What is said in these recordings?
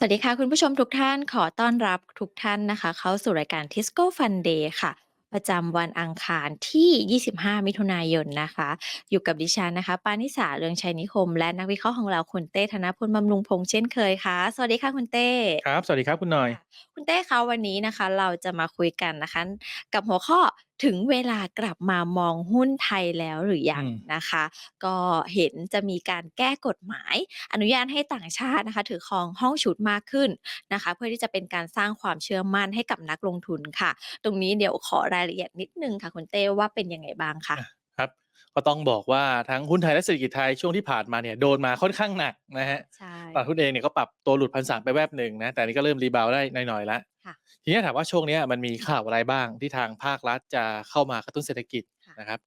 สวัสดีค่ะ คุณผู้ชมทุกท่าน ขอต้อนรับทุกท่านนะคะ เข้าสู่รายการ Tisco Fun Day ค่ะ ประจำวันอังคารที่ 25 มิถุนายนนะคะ อยู่กับดิฉันนะคะ ปานิสาเรืองชัยนิคม และนักวิเคราะห์ของเราคุณเต้ธนพลบำรุงพงษ์เช่นเคยค่ะ สวัสดีค่ะคุณเต้ ครับ สวัสดีครับคุณหน่อยค่ะคุณเต้คะวันนี้นะคะ เราจะมาคุยกันนะคะ กับหัวข้อ ถึงเวลากลับมามองหุ้นไทยแล้วหรือยังอืมนะคะ ก็เห็นจะมีการแก้กฎหมาย อนุญาตให้ต่างชาตินะคะ ถือครองห้องชุดมากขึ้นนะคะ เพื่อที่จะเป็นการสร้างความเชื่อมั่นให้กับนักลงทุนค่ะ ตรงนี้เดี๋ยวขอรายละเอียดนิดหนึ่งค่ะคุณเต้ว่าเป็นยังไงบ้างคะอะครับ ก็ต้องบอกว่าทั้งหุ้นไทยและเศรษฐกิจไทยช่วงที่ผ่านมาเนี่ยโดนมาค่อนข้างหนักนะครับใช่ตลาดหุ้นเองเนี่ยก็ปรับตัวหลุด1,300ไปแวบหนึ่งนะแต่อันนี้ก็เริ่มรีบาวด์ได้หน่อยๆแล้วค่ะทีนี้ถามว่าช่วงเนี้ยมันมีข่าวอะไรบ้างที่ทางภาครัฐจะเข้ามากระตุ้นเศรษฐกิจค่ะนะครับ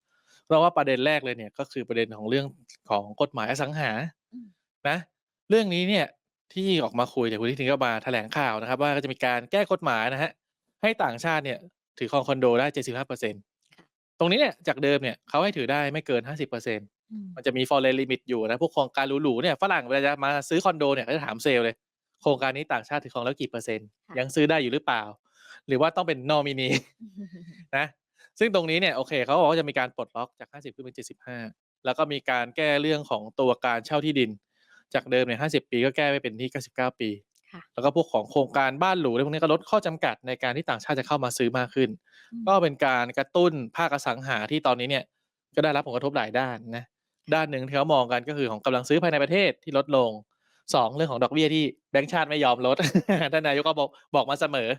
เราว่าประเด็นแรกเลยเนี่ยก็คือประเด็นของเรื่องของกฎหมายอสังหาอืมนะ เรื่องนี้เนี่ยที่ออกมาคุยเนี่ยคุณทิติก็มาแถลงข่าวนะครับ ว่าก็จะมีการแก้กฎหมายนะครับให้ต่างชาติเนี่ยถือครองคอนโดได้75%ค่ะต รงนี้เนี่ยจากเดิมเนี่ยเขาให้ถือได้ไม่เกิน 50%อืมมันจะมี foreign limit อยู่นะ พวกโครงการหรูๆเนี่ยฝรั่งเวลาจะมาซื้อคอนโดเนี่ยเขาจะถามเซลล์เลย โครงการนี้ต่างชาติถือครองแล้วกี่เปอร์เซ็นต์ยังค่ะซื้อได้อยู่หรือเปล่า หรือว่าต้องเป็น nominee นะซึ่งตรงนี้เนี่ยโอเคเขาบอกว่าจะมีการปลดล็อกจาก 50ขึ้นเป็น 75 แล้วก็มีการแก้เรื่องของตัวการเช่าที่ดิน จากเดิมเนี่ย50 ปีก็แก้ไปเป็นที่ 99 ปีค่ะ แล้วก็พวกของโครงการบ้านหรูอะไรพวกนี้ก็ลดข้อจำกัดในการที่ต่างชาติจะเข้ามาซื้อมากขึ้นอืมก็เป็นการกระตุ้นภาคอสังหาที่ตอนนี้เนี่ยก็ได้รับผลกระทบหลายด้านนะด้านหนึ่งที่เขามองกันก็คือของกำลังซื้อภายในประเทศที่ลดลงสองเรื่องของดอกเบี้ยที่แบงก์ชาติไม่ยอมลดท่านนายกก็บอกบอกมาเสมอ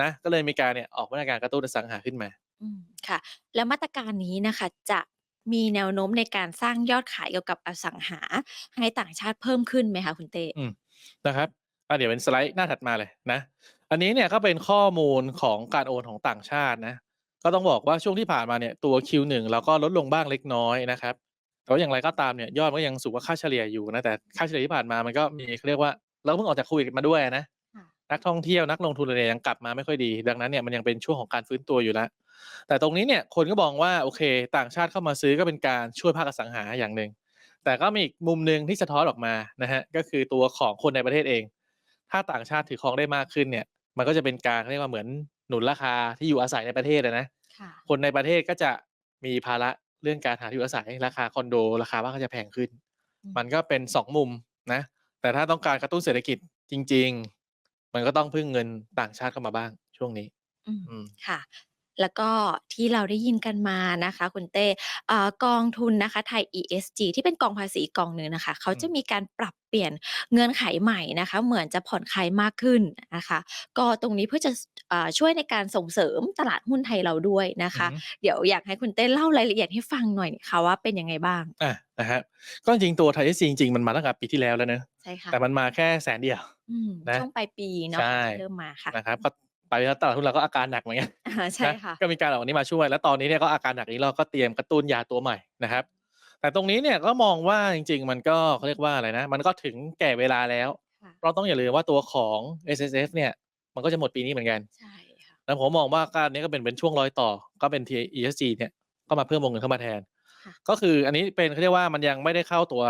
นะก็เลยมีการเนี่ยออกมาตรการกระตุ้นอสังหาขึ้นมาอืมค่ะ แล้วมาตรการนี้น่ะค่ะจะมีแนวโน้มในการสร้างยอดขายเกี่ยวกับอสังหา ให้ต่างชาติเพิ่มขึ้นไหมคะคุณเต้อืมนะครับ อ่าเดี๋ยวเป็นสไลด์หน้าถัดมาเลยนะ อันนี้เนี่ยก็เป็นข้อมูลของการโอนของต่างชาตินะ ก็ต้องบอกว่าช่วงที่ผ่านมาเนี่ยตัว Q1 เราก็ลดลงบ้างเล็กน้อยนะครับ แต่ว่าอย่างไรก็ตามเนี่ยยอดก็ยังสูงกว่าค่าเฉลี่ยอยู่นะแต่ค่าเฉลี่ยที่ผ่านมามันก็มีเขาเรียกว่าเราเพิ่งออกจากโควิดมาด้วยนะค่ะนักท่องเที่ยวนักลงทุนอะไรเนี่ยยังกลับมาไม่ค่อยดี ดังนั้นเนี่ยมันยังเป็นช่วงของการฟื้นตัวอยู่แล้วแต่ตรงนี้เนี่ยคนก็มองว่าโอเค ต่างชาติเข้ามาซื้อก็เป็นการช่วยภาคอสังหาอย่างหนึ่งแต่ก็มีอีกมุมหนึ่งที่สะท้อนออกมานะฮะก็คือตัวของคนในประเทศเอง ถ้าต่างชาติถือครองได้มากขึ้นเนี่ย มันก็จะเป็นการเรียกว่าเหมือนหนุนราคาที่อยู่อาศัยในประเทศอะนะค่ะคนในประเทศก็จะมีภาระเรื่องการหาที่อยู่อาศัยราคาคอนโด ราคาบ้านก็จะแพงขึ้นอืมมันก็เป็น2มุมนะ แต่ถ้าต้องการกระตุ้นเศรษฐกิจจริง ๆ มันก็ต้องพึ่งเงินต่างชาติเข้ามาบ้างช่วงนี้อืมอืมค่ะ แล้วก็ที่เราได้ยินกันมานะคะ คุณเต้อ่ากองทุนนะคะไทย ESG ที่เป็นกองภาษีกองหนึ่งน่ะค่ะเขาอืมจะมีการปรับเปลี่ยนเงื่อนไขใหม่นะคะ เหมือนจะผ่อนคลายมากขึ้นนะคะ ก็ตรงนี้เพื่อจะสอ่าช่วยในการส่งเสริมตลาดหุ้นไทยเราด้วยนะคะ อือฮึ เดี๋ยวอยากให้คุณเต้เล่ารายละเอียดให้ฟังหน่อยค่ะว่าเป็นยังไงบ้างอานะครับก็จริงๆตัว Thai Oil จริงๆ มันมาตั้งแต่ปีที่แล้วแล้วเนาะใช่ค่ะแต่มันมาแค่แสนเดียว อืมนะช่วงปลายปีเนาะใช่เริ่มมาค่ะนะครับก็ ไปแล้วตลาดหุ้นเราก็อาการหนักเหมือนกันอะฮะใช่นะค่ะก็มีการออกอันนี้มาช่วย แล้วตอนนี้เนี่ยก็อาการหนักนี้เราก็เตรียมกระตุ้นยาตัวใหม่นะครับ แต่ตรงนี้เนี่ยก็มองว่าจริง ๆ มันก็เขาเรียกว่าอะไรนะ มันก็ถึงแก่เวลาแล้วค่ะเราต้องอย่าลืมว่าตัวของ S-S-F เนี่ย มันก็จะหมดปีนี้เหมือนกันใช่ค่ะแล้วผมมองว่าก็อันนี้ก็เป็นเป็นช่วงรอยต่อ ก็เป็น T ESG เนี่ยก็มาเพิ่มวงเงินเข้ามาแทนค่ะก็คืออันนี้เป็นเขาเรียกว่ามันยังไม่ได้เข้าตัว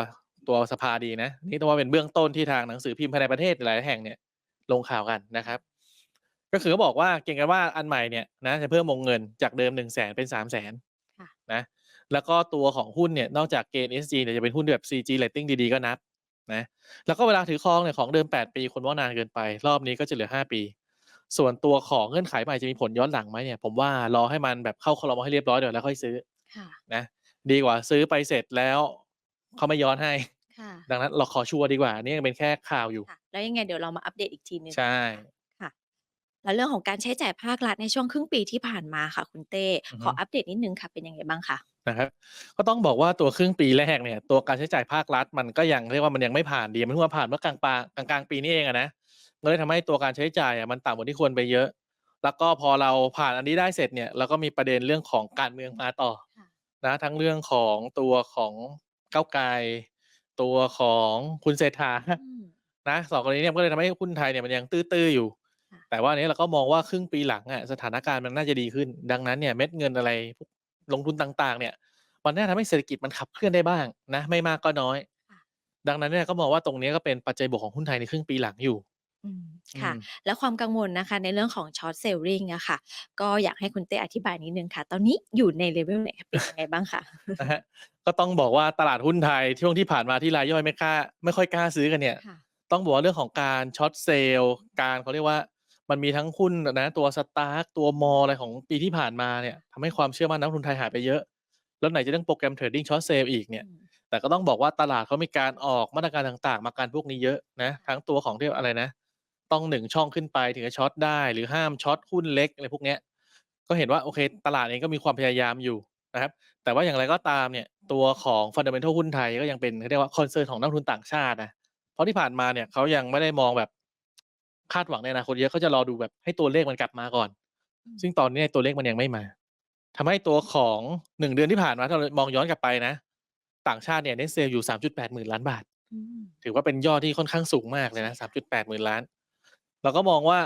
ตัวสภาดีนะ นี่ต้องว่าเป็นเบื้องต้นที่ทางหนังสือพิมพ์ภายในประเทศหลายแห่งเนี่ยลงข่าวกันนะครับ ก็คือเขาบอกว่าเก่งกันว่าอันใหม่เนี่ยนะจะเพิ่มวงเงินจากเดิม1 0 0 0 0แสนเป็น3 0 0 0 0นค่ะนะแล้วก็ตัวของหุ้นเนี่ยนอกจากเกณฑ์ SG เนี่ยจะเป็นหุ้นแบบ CG rating ดีๆ ก็นับนะแล้วก็เวลาถือครองเนี่ยของเดิม 8 ปีคนว่านานเกินไป รอบนี้ก็จะเหลือ 5 ปี ส่วนตัวของเงื่อนไขใหม่จะมีผลย้อนหลังไหมเนี่ยผมว่ารอให้มันแบบเข้าครมให้เรียบร้อยเดี๋ยวแล้วค่อยซื้อค่ะนะดีกว่าซื้อไปเสร็จแล้วเขาไม่ย้อนให้ค่ะดังนั้นเราขอชัวร์ดีกว่าอันนี่ยังเป็นแค่ข่าวอยู่ค่ะแล้วยังไงเดี๋ยวเรามาอัปเดตอีกทีหนึ่งใช่ค่ะค่ะ แล้วเรื่องของการใช้จ่ายภาครัฐในช่วงครึ่งปีที่ผ่านมาค่ะคุณเต้ อือฮึขออัปเดตนิดหนึ่งค่ะ เป็นยังไงบ้างคะ นะครับ ก็ต้องบอกว่าตัวครึ่งปีแรกเนี่ย ตัวการใช้จ่ายภาครัฐมันก็ยัง เรียกว่า มันยังไม่ผ่านดี มันเพิ่งมาผ่านเมื่อกลางปา กลาง ๆ ปีนี้เองอะนะ มันเลยทำให้ตัวการใช้จ่ายอะมันต่ำกว่าที่ควรไปเยอะ แล้วก็พอเราผ่านอันนี้ได้เสร็จเนี่ย เราก็มีประเด็นเรื่องของการเมืองมาต่อค่ะ นะ ทั้งเรื่องของตัวของก้าวไกล ตัวของคุณเศรษฐา อืม นะสองกรณีเนี่ย มันก็เลยทำให้หุ้นไทยเนี่ยมันยังตื้อ ๆ อยู่ค่ะ แต่ว่าอันนี้เราก็มองว่าครึ่งปีหลังอะสถานการณ์มันน่าจะดีขึ้น ดังนั้นเนี่ยเม็ดเงินอะไรพวกลงทุนต่างๆ เนี่ย มันน่าทำให้เศรษฐกิจมันขับเคลื่อนได้บ้างนะ ไม่มากก็น้อยค่ะดังนั้นเนี่ยก็มองว่าตรงนี้ก็เป็นปัจจัยบวกของหุ้นไทยในครึ่งปีหลังอยู่อืมอืค่ะมแล้วความกังวลนะคะในเรื่องของ Short Selling อะค่ะ ก็อยากให้คุณเต้อธิบายนิดหนึ่งค่ะ ตอนนี้อยู่ใน level ไหนเป็นยังไงบ้างคะ?นะครับก็ต้องบอกว่าตลาดหุ้นไทยช่วงที่ผ่านมาที่รายย่อยไม่กล้าไม่ค่อยกล้าซื้อกันเนี่ยค่ะต้องบอกว่าเรื่องของการ Short Sale การเขาเรียกว่า มันมีทั้งหุ้นอะนะตัว Stark ตัว Mall อะไรของปีที่ผ่านมาเนี่ยทำให้ความเชื่อมั่นนักลงทุนไทยหายไปเยอะ แล้วไหนจะเรื่องโปรแกรมเทรดดิง Short Sale อีกเนี่อยืมแต่ก็ต้องบอกว่าตลาดเขามีการออกมาตรการต่างๆ มากันพวกนี้เยอะนะทั้งตัวของที่อะไรนะ ต้อง1ช่องขึ้นไปถึงจะช็อตได้ หรือห้ามช็อตหุ้นเล็กอะไรพวกเนี้ยก็เห็นว่าโอเค ตลาดเองก็มีความพยายามอยู่นะครับแต่ว่าอย่างไรก็ตามเนี่ยตัวของ Fundamental หุ้นไทยก็ยังเป็นเขาเรียกว่าคอนเซิร์นของนักลงทุนต่างชาตินะเพราะที่ผ่านมาเนี่ยเขายังไม่ได้มองแบบ คาดหวังในอนาคตเยอะเขาจะรอดูแบบให้ตัวเลขมันกลับมาก่อนอืมซึ่งตอนนี้ตัวเลขมันยังไม่มาทำให้ตัวของ1เดือนที่ผ่านมาถ้าเรามองย้อนกลับไปนะ ต่างชาติเนี่ย Net Sale อยู่3.8หมื่นล้านบาทอืมถือว่าเป็นยอดที่ค่อนข้างสูงมากเลใชย่นะค่ะ3.8หมื่นล้าน เราก็มองว่า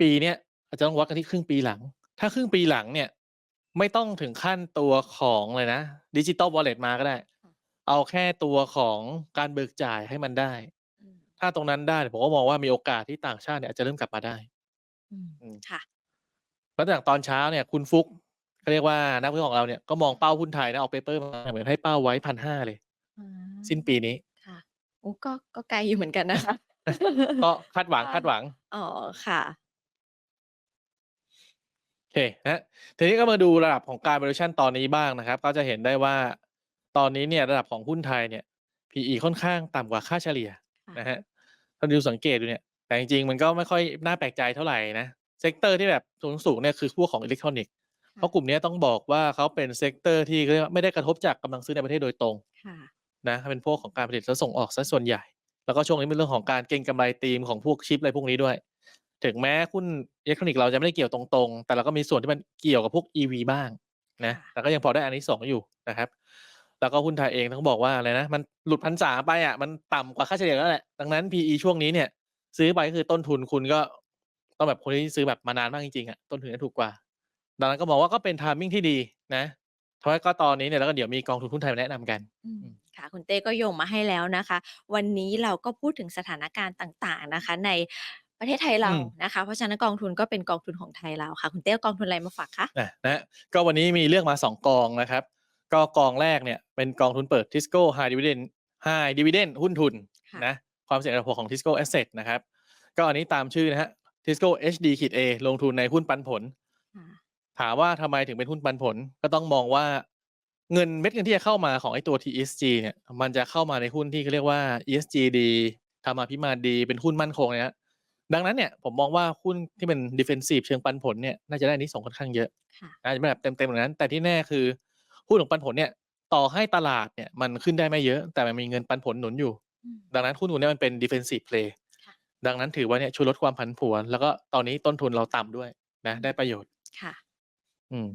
ปีเนี้ยอาจจะต้องวัดกันที่ครึ่งปีหลัง ถ้าครึ่งปีหลังเนี่ย ไม่ต้องถึงขั้นตัวของอะไรนะ Digital Wallet มาก็ได้ค่ะเอาแค่ตัวของการเบิกจ่ายให้มันได้อืม ถ้าตรงนั้นได้ผมก็มองว่ามีโอกาสที่ต่างชาติเนี่ยอาจจะเริ่มกลับมาได้อืมอืมค่ะแล้วอย่างตอนเช้าเนี่ยคุณฟลุกเขาเรียกว่านักวิเคราะห์ของเราเนี่ยก็มองเป้าหุ้นไทยนะออกเปเปอร์มาเหมือนให้เป้าไว้1,500เลยอ๋อสิ้นปีนี้ค่ะโอ้ก็ก็ไกลอยู่เหมือนกันนะคะก็คาดหวังค่ะคาดหวังอ๋อค่ะโอเคนะครับทีนี้ก็มาดูระดับของการ valuation ตอนนี้บ้างนะครับ ก็จะเห็นได้ว่าตอนนี้เนี่ยระดับของหุ้นไทยเนี่ย PE ค่อนข้างต่ำกว่าค่าเฉลี่ยค่ะนะครับถ้าดูสังเกตดูเนี่ย แต่จริงๆ มันก็ไม่ค่อยน่าแปลกใจเท่าไรนะ เซกเตอร์ที่แบบสูงๆเนี่ยคือพวกของอิเล็กทรอนิกส์ เพราะกลุ่มเนี้ยต้องบอกว่าเขาเป็นเซกเตอร์ที่เขาเรียกว่าไม่ได้กระทบจากกำลังซื้อในประเทศโดยตรงค่ะนะเป็นพวกของการผลิตและส่งออกเสียส่วนใหญ่ แล้วก็ช่วงนี้เป็นเรื่องของการเก็งกำไรธีมของพวกชิปอะไรพวกนี้ด้วย ถึงแม้หุ้นอิเล็กทรอนิกส์เราจะไม่ได้เกี่ยวตรงๆ แต่เราก็มีส่วนที่มันเกี่ยวกับพวก EV บ้างนะค่ะแต่ก็ยังพอได้อานิสงส์อยู่นะครับ แล้วก็หุ้นไทยเองต้องบอกว่าอะไรนะ มันหลุด1,300ไปอะมันต่ำกว่าค่าเฉลี่ยแล้วแหละดังนั้น PE ช่วงนี้เนี่ย ซื้อไปก็คือต้นทุนคุณก็ต้องแบบคนที่ซื้อแบบมานานมากจริงๆอะต้นทุนจะถูกกว่า ดังนั้นก็มองว่าก็เป็น timing ที่ดีนะเพราะว่าก็ตอนนี้เนี่ยแล้วก็เดี๋ยวมีกองทุนหุ้นไทยมาแนะนำกันอืมอืมค่ะคุณเต้ก็โยงมาให้แล้วนะคะ วันนี้เราก็พูดถึงสถานการณ์ต่างๆนะคะ ในประเทศไทยอเราืมนะคะ เพราะฉะนั้นกองทุนก็เป็นกองทุนของไทยเราค่ะ คุณเต้เอากองทุนอะไรมาฝากคะ?อะนะครับก็วันนี้มีเลือกมา 2 กองนะครับ ก็กองแรกเนี่ยเป็นกองทุนเปิด Tisco High Dividend High Dividend หุ้นทุนค่ะนะความเสี่ยงอันดับ6ของ Tisco Asset นะครับ ก็อันนี้ตามชื่อนะครับ Tisco HD-A ลงทุนในหุ้นปันผลค่ะถามว่าทำไมถึงเป็นหุ้นปันผล ก็ต้องมองว่าเงินเม็ดเงินที่จะเข้ามาของไอ้ตัว TSG เนี่ยมันจะเข้ามาในหุ้นที่เขาเรียกว่า ESG ดีธรรมาภิบาลดีเป็นหุ้นมั่นคงเนี่ยครับดังนั้นเนี่ยผมมองว่าหุ้นที่เป็น Defensive เชิงปันผลเนี่ยน่าจะได้อานิสงส์ค่อนข้างเยอะค่ะอาจจะไม่แบบเต็มๆอย่างนั้น แต่ที่แน่คือ หุ้นของปันผลเนี่ย ต่อให้ตลาดเนี่ยมันขึ้นได้ไม่เยอะ แต่มันมีเงินปันผลหนุนอยู่อืมดังนั้นหุ้นตัวเนี้ยมันเป็น Defensive Play ค่ะดังนั้นถือว่าเนี่ยช่วยลดความผันผวน แล้วก็ตอนนี้ต้นทุนเราต่ำด้วยนะ ได้ประโยชน์ค่ะ อืม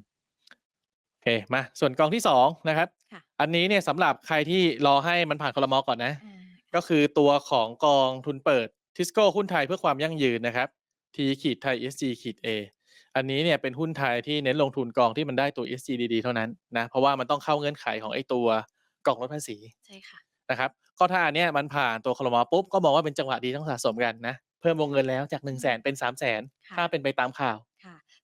โอเคมาส่วนกองที่2นะครับค่ะอันนี้เนี่ยสำหรับใครที่รอให้มันผ่านครม.ก่อนนะอาก็คือตัวของกองทุนเปิด Tisco หุ้นไทยเพื่อความยั่งยืนนะครับ T-Thai ESG-A อันนี้เนี่ยเป็นหุ้นไทยที่เน้นลงทุนกองที่มันได้ตัว ESG ดีๆเท่านั้นนะเพราะว่ามันต้องเข้าเงื่อนไขของไอ้ตัวกล่องลดภาษีใช่ค่ะนะครับก็ถ้าอันเนี้ยมันผ่านตัวครม.ปุ๊บก็มองว่าเป็นจังหวะดีต้องสะสมกันนะเพิ่มวงเงินแล้วจาก100,000 เป็น 300,000ค่ะถ้าเป็นไปตามข่าวค่ะ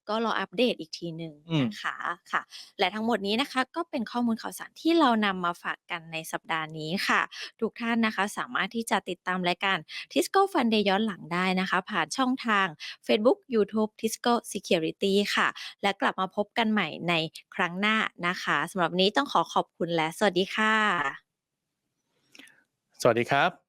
ก็รออัปเดตอีกทีหนึ่งอืมนะคะค่ะ และทั้งหมดนี้นะคะก็เป็นข้อมูลข่าวสารที่เรานำมาฝากกันในสัปดาห์นี้ค่ะ ทุกท่านนะคะสามารถที่จะติดตามรายการ Tisco Fun Day ย้อนหลังได้นะคะ ผ่านช่องทางเฟซบุ๊กยูทูบ Tisco Securities ค่ะ และกลับมาพบกันใหม่ในครั้งหน้านะคะสำหรับวันนี้ต้องขอขอบคุณและสวัสดีค่ะ สวัสดีครับ